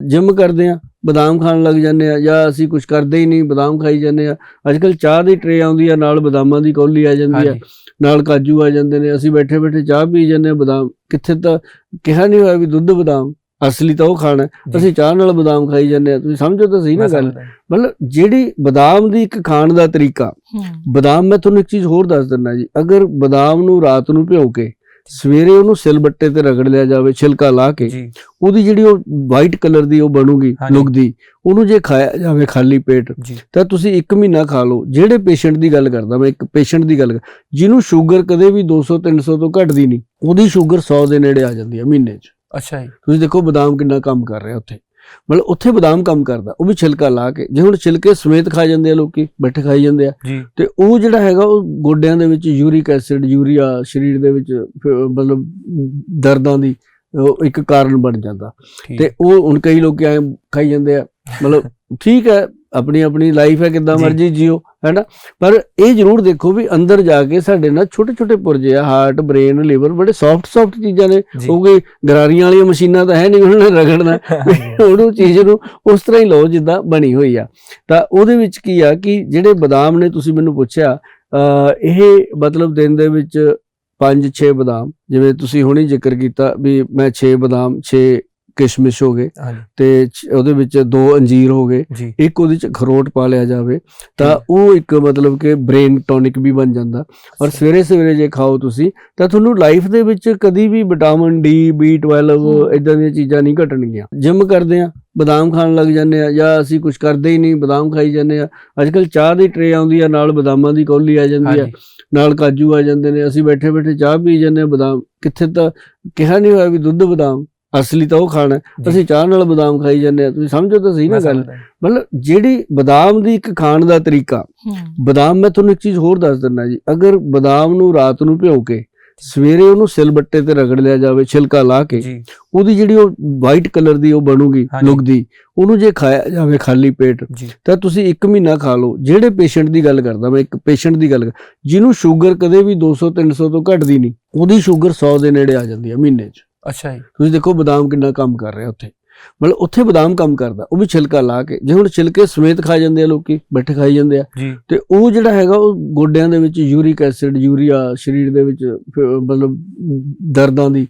Gym ਕਰਦੇ ਆ ਬਦਾਮ ਖਾਣ ਲੱਗ ਜਾਂਦੇ ਆ ਜਾਂ ਅਸੀਂ ਕੁਝ ਕਰਦੇ ਹੀ ਨਹੀਂ ਬਦਾਮ ਖਾਈ ਜਾਂਦੇ ਆ ਅੱਜ ਕੱਲ ਚਾਹ ਦੀ ਟਰੇ ਆਉਂਦੀ ਆ ਨਾਲ ਬਦਾਮਾਂ ਦੀ ਕੌਲੀ ਆ ਜਾਂਦੀ ਆ ਨਾਲ ਕਾਜੂ ਆ ਜਾਂਦੇ ਨੇ ਅਸੀਂ ਬੈਠੇ ਬੈਠੇ ਚਾਹ ਪੀ ਜਾਂਦੇ ਆ ਬਦਾਮ। ਕਿੱਥੇ ਤਾਂ ਕਿਹਾ ਨਹੀਂ ਹੋਇਆ ਵੀ ਦੁੱਧ ਬਦਾਮ ਅਸਲੀ ਤਾਂ ਉਹ ਖਾਣਾ। ਅਸੀਂ ਚਾਹ ਨਾਲ ਬਦਾਮ ਖਾਈ ਜਾਂਦੇ ਆ ਤੁਸੀਂ ਸਮਝੋ ਤਾਂ ਸਹੀ ਨਾ ਗੱਲ। ਮਤਲਬ ਜਿਹੜੀ ਬਦਾਮ ਦੀ ਇੱਕ ਖਾਣ ਦਾ ਤਰੀਕਾ ਬਦਾਮ ਮੈਂ ਤੁਹਾਨੂੰ ਇੱਕ ਚੀਜ਼ ਹੋਰ ਦੱਸ ਦਿੰਦਾ ਜੀ ਅਗਰ ਬਦਾਮ ਨੂੰ ਰਾਤ ਨੂੰ ਭਿਓ ਕੇ ਸਵੇਰੇ ਉਹਨੂੰ ਸਿਲ ਬੱਟੇ ਤੇ ਰਗੜ ਲਿਆ ਜਾਵੇ ਛਿਲਕਾ ਲਾ ਕੇ ਉਹਦੀ ਜਿਹੜੀ ਉਹ ਵਾਈਟ ਕਲਰ ਦੀ ਉਹ ਬਣੂਗੀ। ਲੁਕਦੀ ਉਹਨੂੰ ਜੇ ਖਾਇਆ ਜਾਵੇ ਖਾਲੀ ਪੇਟ ਤਾਂ ਤੁਸੀਂ 1 ਮਹੀਨਾ ਖਾ ਲਓ। ਜਿਹੜੇ ਪੇਸ਼ੈਂਟ ਦੀ ਗੱਲ ਕਰਦਾ ਮੈਂ ਇੱਕ ਪੇਸ਼ੈਂਟ ਦੀ ਗੱਲ ਜਿਹਨੂੰ ਸ਼ੂਗਰ ਕਦੇ ਵੀ 200 300 ਤੋਂ ਘਟਦੀ ਨਹੀਂ ਉਹਦੀ ਸ਼ੂਗਰ 100 ਦੇ ਨੇੜੇ ਆ ਜਾਂਦੀ ਹੈ ਮਹੀਨੇ 'ਚ। ਅੱਛਾ ਜੀ। ਤੁਸੀਂ ਦੇਖੋ ਬਦਾਮ ਕਿੰਨਾ ਕੰਮ ਕਰ ਰਿਹਾ ਉੱਥੇ। ਮਤਲਬ ਉੱਥੇ ਬਦਾਮ ਕੰਮ ਕਰਦਾ ਉਹ ਵੀ ਛਿਲਕਾ ਲਾ ਕੇ। ਜੇ ਹੁਣ ਛਿਲਕੇ ਸਮੇਤ ਖਾ ਜਾਂਦੇ ਆ ਲੋਕੀ ਬੈਠੇ ਖਾਈ ਜਾਂਦੇ ਆ। ਤੇ ਉਹ ਜਿਹੜਾ ਹੈਗਾ ਉਹ ਗੋਡਿਆਂ ਦੇ ਵਿੱਚ ਯੂਰਿਕ ਐਸਿਡ ਯੂਰੀਆ ਸਰੀਰ ਦੇ ਵਿੱਚ ਮਤਲਬ ਦਰਦਾਂ ਦੀ ਇੱਕ ਕਾਰਨ ਬਣ ਜਾਂਦਾ। ਤੇ ਉਹ ਹੁਣ ਕਈ ਲੋਕ ਐ ਖਾਈ ਜਾਂਦੇ ਆ। ਮਤਲਬ ਠੀਕ ਹੈ ਆਪਣੀ ਆਪਣੀ ਲਾਈਫ ਹੈ ਕਿੱਦਾਂ। ਮਰਜ਼ੀ ਜੀਓ ਹੈਨਾ? ਪਰ ਇਹ ਜ਼ਰੂਰ ਦੇਖੋ ਵੀ ਅੰਦਰ ਜਾ ਕੇ ਸਾਡੇ ਨਾਲ ਛੋਟੇ ਛੋਟੇ ਪੁਰਜੇ ਆ ਹਾਰਟ ਬ੍ਰੇਨ ਲਿਵਰ ਬੜੇ ਸੌਫਟ ਸੌਫਟ ਚੀਜ਼ਾਂ ਨੇ। ਉਹ ਕੋਈ ਗਰਾਰੀਆਂ ਵਾਲੀਆਂ ਮਸ਼ੀਨਾਂ ਤਾਂ ਹੈ ਨਹੀਂ ਉਹਨਾਂ ਨੇ ਰਗੜਨਾ। ਉਹਨੂੰ ਚੀਜ਼ ਨੂੰ ਉਸ ਤਰ੍ਹਾਂ ਹੀ ਲਓ ਜਿੱਦਾਂ ਬਣੀ ਹੋਈ ਆ। ਤਾਂ ਉਹਦੇ ਵਿੱਚ ਕੀ ਆ ਕਿ ਜਿਹੜੇ ਬਦਾਮ ਨੇ ਤੁਸੀਂ ਮੈਨੂੰ ਪੁੱਛਿਆ ਇਹ ਮਤਲਬ ਦਿਨ ਦੇ ਵਿੱਚ 5-6 ਬਦਾਮ ਜਿਵੇਂ ਤੁਸੀਂ ਹੁਣੇ ਜ਼ਿਕਰ ਕੀਤਾ ਵੀ ਮੈਂ 6 ਬਦਾਮ 6 ਕਿਸ਼ਮਿਸ਼ ਹੋ ਗਏ ਤੇ ਉਹਦੇ ਵਿੱਚ ਦੋ ਅੰਜੀਰ ਹੋ ਗਏ। ਇੱਕ ਉਹਦੇ ਚ ਖਰੋਟ ਪਾ ਲਿਆ ਜਾਵੇ ਤਾਂ ਉਹ ਇੱਕ ਮਤਲਬ ਕਿ ਬ੍ਰੇਨ ਟੌਨਿਕ ਵੀ ਬਣ ਜਾਂਦਾ। ਔਰ ਸਵੇਰੇ ਸਵੇਰੇ ਜੇ ਖਾਓ ਤੁਸੀਂ ਤਾਂ ਤੁਹਾਨੂੰ ਲਾਈਫ ਦੇ ਵਿੱਚ ਕਦੀ ਵੀ ਵਿਟਾਮਿਨ ਡੀ B12 ਹਮ। ਇਦਾਂ ਦੀਆਂ ਚੀਜ਼ਾਂ ਨਹੀਂ ਘਟਣਗੀਆਂ। ਜਿਮ ਕਰਦੇ ਆ ਬਦਾਮ ਖਾਣ ਲੱਗ ਜਾਂਦੇ ਆ ਜਾਂ ਅਸੀਂ ਕੁਝ ਕਰਦੇ ਹੀ ਨਹੀਂ ਬਦਾਮ ਖਾਈ ਜਾਂਦੇ ਆ ਅੱਜ ਕੱਲ ਚਾਹ ਦੀ ਟਰੇ ਆਉਂਦੀ ਆ ਨਾਲ ਬਦਾਮਾਂ ਦੀ ਕੌਲੀ ਆ ਜਾਂਦੀ ਆ ਨਾਲ ਕਾਜੂ ਆ ਜਾਂਦੇ ਨੇ। ਅਸੀਂ ਬੈਠੇ ਬੈਠੇ ਚਾਹ ਪੀ ਜਾਂਦੇ ਆ ਬਦਾਮ। ਕਿੱਥੇ ਤਾਂ ਕਿਹਾ ਨਹੀਂ ਹੋਇਆ ਵੀ ਦੁੱਧ ਬਦਾਮ। ਅਸਲੀ ਤਾਂ ਉਹ ਖਾਣਾ। ਅਸੀਂ ਚਾਹ ਨਾਲ ਬਦਾਮ ਖਾਈ ਜਾਂਦੇ ਆ ਤੁਸੀਂ ਸਮਝੋ ਤਾਂ ਸਹੀ ਨਾ ਗੱਲ। ਮਤਲਬ ਜਿਹੜੀ ਬਦਾਮ ਦੀ ਇੱਕ ਖਾਣ ਦਾ ਤਰੀਕਾ ਬਦਾਮ ਮੈਂ ਤੁਹਾਨੂੰ ਇੱਕ ਚੀਜ਼ ਹੋਰ ਦੱਸ ਦਿੰਦਾ ਜੀ। ਅਗਰ ਬਦਾਮ ਨੂੰ ਰਾਤ ਨੂੰ ਭਿਓ ਕੇ ਸਵੇਰੇ ਉਹਨੂੰ ਸਿਲ ਬੱਟੇ ਤੇ ਰਗੜ ਲਿਆ ਜਾਵੇ ਛਿਲਕਾ ਲਾ ਕੇ ਉਹਦੀ ਜਿਹੜੀ ਉਹ ਵਾਈਟ ਕਲਰ ਦੀ ਉਹ ਬਣੂਗੀ। ਲੁਕਦੀ ਉਹਨੂੰ ਜੇ ਖਾਇਆ ਜਾਵੇ ਖਾਲੀ ਪੇਟ ਤਾਂ ਤੁਸੀਂ 1 ਮਹੀਨਾ ਖਾ ਲਓ। ਜਿਹੜੇ ਪੇਸ਼ੈਂਟ ਦੀ ਗੱਲ ਕਰਦਾ ਮੈਂ ਇੱਕ ਪੇਸ਼ੈਂਟ ਦੀ ਗੱਲ ਕਰ- ਜਿਹਨੂੰ ਸ਼ੂਗਰ ਕਦੇ ਵੀ 200 300 ਤੋਂ ਘਟਦੀ ਨਹੀਂ ਉਹਦੀ ਸ਼ੂਗਰ 100 ਦੇ ਨੇੜੇ ਆ ਜਾਂਦੀ ਹੈ ਮਹੀਨੇ 'ਚ। ਅੱਛਾ ਜੀ। ਤੁਸੀਂ ਦੇਖੋ ਬਦਾਮ ਕਿੰਨਾ ਕੰਮ ਕਰ ਰਿਹਾ ਉੱਥੇ। ਮਤਲਬ ਉੱਥੇ ਬਦਾਮ ਕੰਮ ਕਰਦਾ ਉਹ ਵੀ ਛਿਲਕਾ ਲਾ ਕੇ। ਜੇ ਹੁਣ ਛਿਲਕੇ ਸਮੇਤ ਖਾ ਜਾਂਦੇ ਆ ਲੋਕੀ ਬੈਠੇ ਖਾਈ ਜਾਂਦੇ ਆ। ਤੇ ਉਹ ਜਿਹੜਾ ਹੈਗਾ ਉਹ ਗੋਡਿਆਂ ਦੇ ਵਿੱਚ ਯੂਰਿਕ ਐਸਿਡ ਯੂਰੀਆ ਸਰੀਰ ਦੇ ਵਿੱਚ ਮਤਲਬ ਦਰਦਾਂ ਦੀ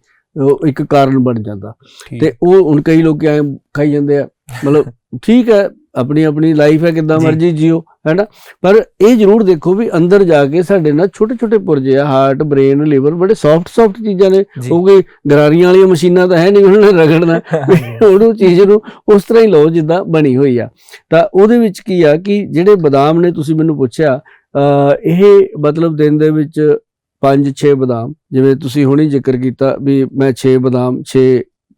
ਇੱਕ ਕਾਰਨ ਬਣ ਜਾਂਦਾ। ਤੇ ਉਹ ਹੁਣ ਕਈ ਲੋਕ ਐ ਖਾਈ ਜਾਂਦੇ ਆ। ਮਤਲਬ ਠੀਕ ਹੈ ਆਪਣੀ ਆਪਣੀ ਲਾਈਫ ਹੈ ਕਿੱਦਾਂ। ਮਰਜ਼ੀ ਜੀਓ। ਹੈਨਾ? ਪਰ ਇਹ ਜ਼ਰੂਰ ਦੇਖੋ ਵੀ ਅੰਦਰ ਜਾ ਕੇ ਸਾਡੇ ਨਾਲ ਛੋਟੇ ਛੋਟੇ ਪੁਰਜੇ ਆ ਹਾਰਟ ਬ੍ਰੇਨ ਲਿਵਰ ਬੜੇ ਸੌਫਟ ਸੌਫਟ ਚੀਜ਼ਾਂ ਨੇ। ਉਹ ਕੋਈ ਗਰਾਰੀਆਂ ਵਾਲੀਆਂ ਮਸ਼ੀਨਾਂ ਤਾਂ ਹੈ ਨਹੀਂ ਉਹਨਾਂ ਨੇ ਰਗੜਨਾ। ਉਹਨੂੰ ਚੀਜ਼ ਨੂੰ ਉਸ ਤਰ੍ਹਾਂ ਹੀ ਲਓ ਜਿੱਦਾਂ ਬਣੀ ਹੋਈ ਆ। ਤਾਂ ਉਹਦੇ ਵਿੱਚ ਕੀ ਆ ਕਿ ਜਿਹੜੇ ਬਦਾਮ ਨੇ ਤੁਸੀਂ ਮੈਨੂੰ ਪੁੱਛਿਆ ਇਹ ਮਤਲਬ ਦਿਨ ਦੇ ਵਿੱਚ 5-6 ਬਦਾਮ ਜਿਵੇਂ ਤੁਸੀਂ ਹੁਣੇ ਜ਼ਿਕਰ ਕੀਤਾ ਵੀ ਮੈਂ 6 ਬਦਾਮ 6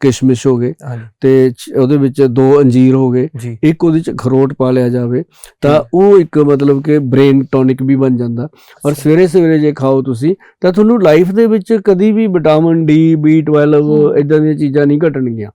ਕਿਸ਼ਮਿਸ਼ ਹੋ ਗਏ ਤੇ ਉਹਦੇ ਵਿੱਚ ਦੋ ਅੰਜੀਰ ਹੋ ਗਏ। ਇੱਕ ਉਹਦੇ ਚ ਖਰੋਟ ਪਾ ਲਿਆ ਜਾਵੇ ਤਾਂ ਉਹ ਇੱਕ ਮਤਲਬ ਕਿ ਬ੍ਰੇਨ ਟੌਨਿਕ ਵੀ ਬਣ ਜਾਂਦਾ। ਔਰ ਸਵੇਰੇ ਸਵੇਰੇ ਜੇ ਖਾਓ ਤੁਸੀਂ ਤਾਂ ਤੁਹਾਨੂੰ ਲਾਈਫ ਦੇ ਵਿੱਚ ਕਦੀ ਵੀ ਵਿਟਾਮਿਨ ਡੀ B12 ਹਮ। ਇਦਾਂ ਦੀਆਂ ਚੀਜ਼ਾਂ ਨਹੀਂ ਘਟਣਗੀਆਂ।